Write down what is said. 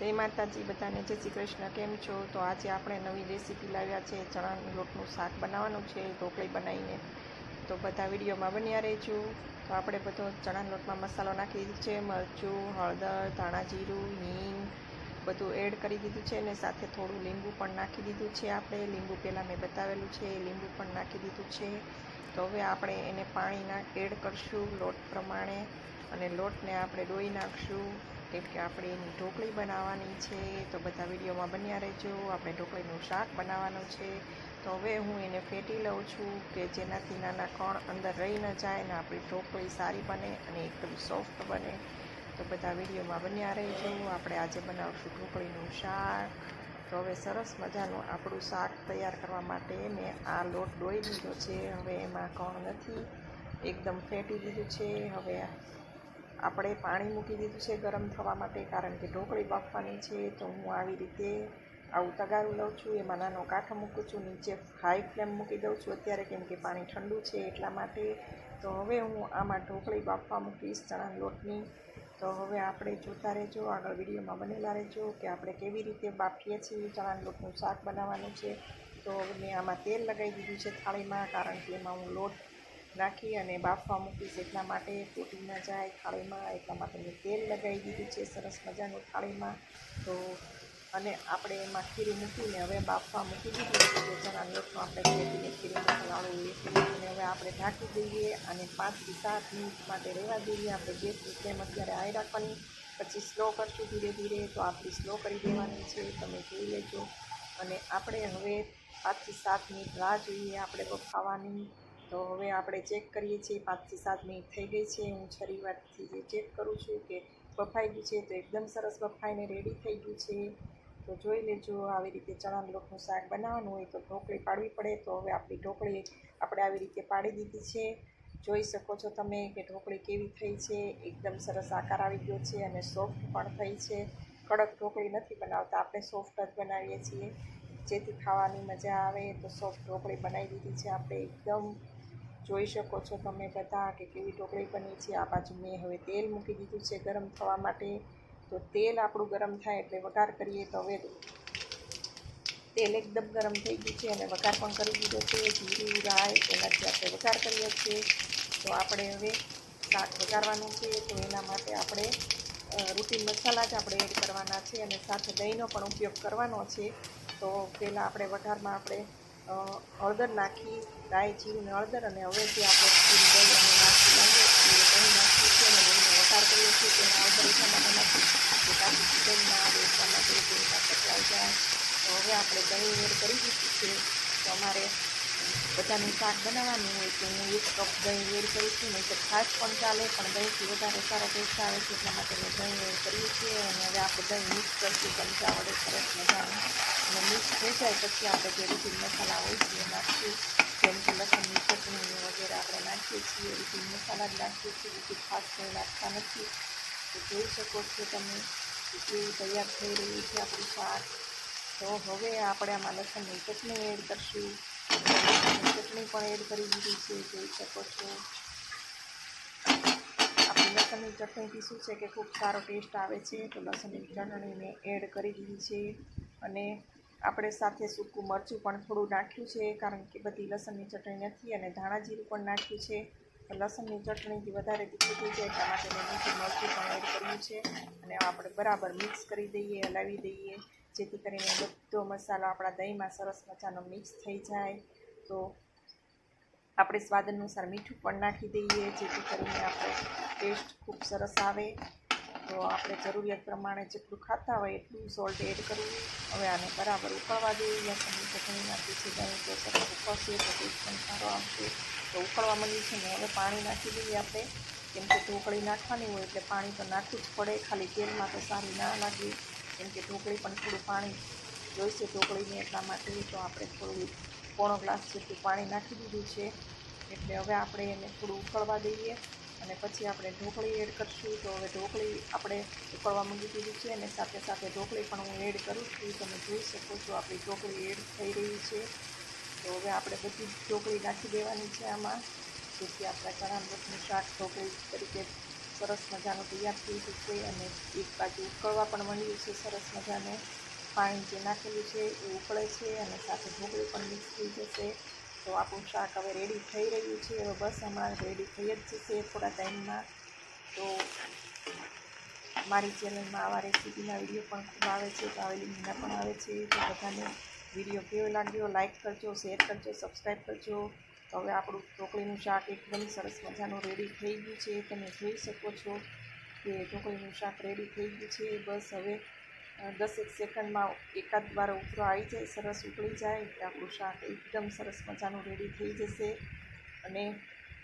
જય માતાજી બધાને, જય શ્રી કૃષ્ણ. કેમ છો? તો આજે આપણે નવી રેસીપી લાવ્યા છે, ચણાનું લોટનું શાક બનાવવાનું છે, ઢોકળી બનાવીને. તો બધા વિડીયોમાં બન્યા રહેજો. તો આપણે બધો ચણાના લોટમાં મસાલો નાખી દીધું છે, મરચું, હળદર, ધાણા જીરું, હિંગ, બધું એડ કરી દીધું છે અને સાથે થોડું લીંબુ પણ નાખી દીધું છે આપણે. લીંબુ પહેલાં મેં બતાવેલું છે, લીંબુ પણ નાખી દીધું છે. તો હવે આપણે એને પાણીના એડ કરશું લોટ પ્રમાણે અને લોટને આપણે ડોઈ નાખશું. કેમ કે આપણે એની ઢોકળી બનાવવાની છે, તો બધા વિડીયોમાં બન્યા રહેજો. આપણે ઢોકળીનું શાક બનાવવાનું છે. તો હવે હું એને ફેટી લઉં છું કે જેનાથી નાના કણ અંદર રહી ન જાય ને આપણી ઢોકળી સારી બને અને એકદમ સોફ્ટ બને. તો બધા વિડીયોમાં બન્યા રહેજો. આપણે આજે બનાવશું ઢોકળીનું શાક. તો હવે સરસ મજાનું આપણું શાક તૈયાર કરવા માટે મેં આ લોટ ડોઈ દીધો છે. હવે એમાં કણ નથી. એકદમ ફેટી દીધું છે. હવે આપણે પાણી મૂકી દીધું છે ગરમ થવા માટે, કારણ કે ઢોકળી બાફવાની છે, તો હું આવી રીતે આવું તગારું લઉં છું, એમાં નાનો કાંઠો મૂકું છું, નીચે હાઈ ફ્લેમ મૂકી દઉં છું, અત્યારે કેમ કે પાણી ઠંડુ છે એટલા માટે. તો હવે હું આમાં ઢોકળી બાફવા મૂકીશ ચણા લોટની. તો હવે આપણે જોતા રહેજો, આગળ વિડીયોમાં બનેલા રહેજો કે આપણે કેવી રીતે બાફીએ છીએ ચણા લોટનું શાક બનાવવાનું છે. તો મેં આમાં તેલ લગાવી દીધું છે થાળીમાં, કારણ કે એમાં હું લોટ નાખી અને બાફવા મૂકીશ એટલા માટે તૂટી ન જાય, થાળીમાં, એટલા માટે મેં તેલ લગાવી દીધું છે, સરસ મજાનું થાળીમાં. તો અને આપણે એમાં ખીરું મૂકીને હવે બાફવા મૂકી દીધું છે ચણા લોટનો આપણે ખેતીને ખીરું મસાલાળું અને હવે આપણે ઢાંકી દઈએ અને પાંચથી સાત મિનિટ માટે રહેવા દઈએ. આપણે ગેસની ફ્લેમ અત્યારે હાઈ રાખવાની, પછી સ્લો કરશું ધીરે ધીરે. તો આપણી સ્લો કરી દેવાની છે, તમે જોઈ લેજો. અને આપણે હવે પાંચથી સાત મિનિટ રાહ જોઈએ આપણે બફાવાની તો હવે આપણે ચેક કરીએ છીએ, પાંચથી સાત મિનિટ થઈ ગઈ છે. હું છરી વાટથી જે ચેક કરું છું કે બફાઈ ગયું છે તો એકદમ સરસ બફાઈને રેડી થઈ ગયું છે. તો જોઈ લેજો, આવી રીતે ચણા લોટનું શાક બનાવવાનું હોય તો ઢોકળી પાડવી પડે. તો હવે આપણી ઢોકળી આપણે આવી રીતે પાડી દીધી છે. જોઈ શકો છો તમે કે ઢોકળી કેવી થઈ છે. એકદમ સરસ આકાર આવી ગયો છે અને સોફ્ટ પણ થઈ છે. કડક ઢોકળી નથી બનાવતા, આપણે સોફ્ટ જ બનાવીએ છીએ. જેથી ખાવાની મજા આવે તો સોફ્ટ ઢોકળી બનાવી દીધી છે. આપણે એકદમ જોઈ શકો છો તમે બધા કે કેવી ઢોકળી બની છે. આ બાજુ મેં હવે તેલ મૂકી દીધું છે ગરમ થવા માટે. તો તેલ આપણું ગરમ થાય એટલે વઘાર કરીએ તો હવે તેલ એકદમ ગરમ થઈ ગયું છે અને વઘાર પણ કરી દીધો છે. જીરું, રાઈ એનાથી આપણે વઘાર કરીએ છીએ. તો આપણે હવે શાક વઘારવાનું છે. તો એના માટે આપણે રૂટીન મસાલા જ આપણે એડ કરવાના છે અને સાથે દહીંનો પણ ઉપયોગ કરવાનો છે. તો પહેલાં આપણે વઘારમાં આપણે હળદર નાખી રાઈ જીરું ને હળદર અને હવે જે આપણે દહીં અને નાખી લાવીએ છીએ. દહીં નાખીએ છીએ અને દહીંનો વઘાર કરીએ છીએ. તેમાં હળદર એટલા માટે નાખી કે કાચી ચીકન ના આવે એટલા માટે દહીંમાં પકડાઈ જાય. તો હવે આપણે દહીં એડ કરી દીધું છે. તો અમારે બધાનું શાક બનાવવાનું હોય તો હું એક કપ દહીં એડ કરું છું. નહીં તો છાશ પણ ચાલે, પણ દહીંથી વધારે સારો ટેસ્ટ આવે છે. એટલા માટે મેં દહીં એડ કરીએ છીએ અને હવે આપણે દહીં મિક્સ કરીશું. ચમચા વડે સરસ મજાનું અને મિક્સ થઈ જાય પછી આપણે જે રૂટીન મસાલા હોય છે નાખીએ. જેમ કે લસણની ચટણી વગેરે આપણે નાખીએ છીએ. રૂટીન મસાલા જ નાખીએ છીએ. બીજું ખાસ કંઈ નાખતા નથી. તો જોઈ શકો છો તમે કેવું તૈયાર થઈ રહ્યું છે આપણું શાક. તો હવે આપણે આમાં લસણની ચટણી એડ કરશું. ચટણી પણ એડ કરી દીધી છે. જોઈ શકો છો. લસણની ચટણીથી શું છે કે ખૂબ સારો ટેસ્ટ આવે છે. તો લસણની ચટણી મેં એડ કરી દીધી છે. અને આપણે સાથે સૂકું મરચું પણ થોડું નાખ્યું છે, કારણ કે બધી લસણની ચટણી નથી અને ધાણા જીરું પણ નાખ્યું છે. લસણની ચટણીથી વધારે તીખી થઈ જાય એટલા માટે મેં મીઠું મરચું પણ એડ કર્યું છે અને આપણે બરાબર મિક્સ કરી દઈએ, હલાવી દઈએ, જેથી કરીને બધો મસાલો આપણા દહીંમાં સરસ મજાનો મિક્સ થઈ જાય. તો આપણે સ્વાદ અનુસાર મીઠું પણ નાખી દઈએ, જેથી કરીને આપણે ટેસ્ટ ખૂબ સરસ આવે. તો આપણે જરૂરિયાત પ્રમાણે જેટલું ખાતા હોય એટલું સોલ્ટ એડ કરવું. હવે આને બરાબર ઉકળવા દઈએ. લસણની ચટણી નાખી છે દહીં તો સરસ ઉકળશે તો ટેસ્ટ પણ સારો આવશે. તો ઉકળવા માંડ્યું છે ને હવે પાણી નાખી દઈએ આપણે. કેમ કે ઢોકળી નાખવાની હોય એટલે પાણી તો નાખવું જ પડે. ખાલી તેલમાં તો સારી ના લાગે. કેમ કે ઢોકળી પણ થોડું પાણી જોઈશે ઢોકળીને એટલા માટે. તો આપણે થોડું પોણો ગ્લાસ જેટલું પાણી નાખી દીધું છે. એટલે હવે આપણે એને થોડું ઉકળવા દઈએ. અને પછી આપણે ઢોકળી એડ કરશું. તો હવે ઢોકળી આપણે ઉકળવા મૂકી દીધી છે અને સાથે સાથે ઢોકળી પણ હું એડ કરું છું. તમે જોઈ શકો છો આપણી ઢોકળી એડ થઈ રહી છે. તો હવે આપણે બધી ઢોકળી નાખી દેવાની છે આમાં. જેથી આપણા ચણા શાક ઢોકળી તરીકે સરસ મજાનું તૈયાર થઈ ગયું અને એક બાજુ ઉકળવા પણ મળ્યું છે સરસ મજાને. પાણી જે નાખેલું છે એ ઉકળે છે અને સાથે ઢોકળી પણ મિક્સ થઈ જશે. તો આપણું શાક હવે રેડી થઈ રહ્યું છે. હવે બસ હમણાં રેડી થઈ જ જશે થોડા ટાઈમમાં. તો મારી ચેનલમાં આવા રેસીપીના વીડિયો પણ ખૂબ આવે છે, તો આવેલી મહિના પણ આવે છે. તો બધાને વીડિયો કેવો લાગ્યો લાઇક કરજો શેર કરજો સબસ્ક્રાઈબ કરજો. તો હવે આપણું ઢોકળીનું શાક એકદમ સરસ મજાનું રેડી થઈ ગયું છે. તમે જોઈ શકો છો કે ઢોકળીનું શાક રેડી થઈ ગયું છે. બસ હવે દસેક સેકન્ડમાં એકાદ વાર ઉતરો, આવી જાય, સરસ ઉકળી જાય એટલે આપણું શાક એકદમ સરસ મજાનું રેડી થઈ જશે. અને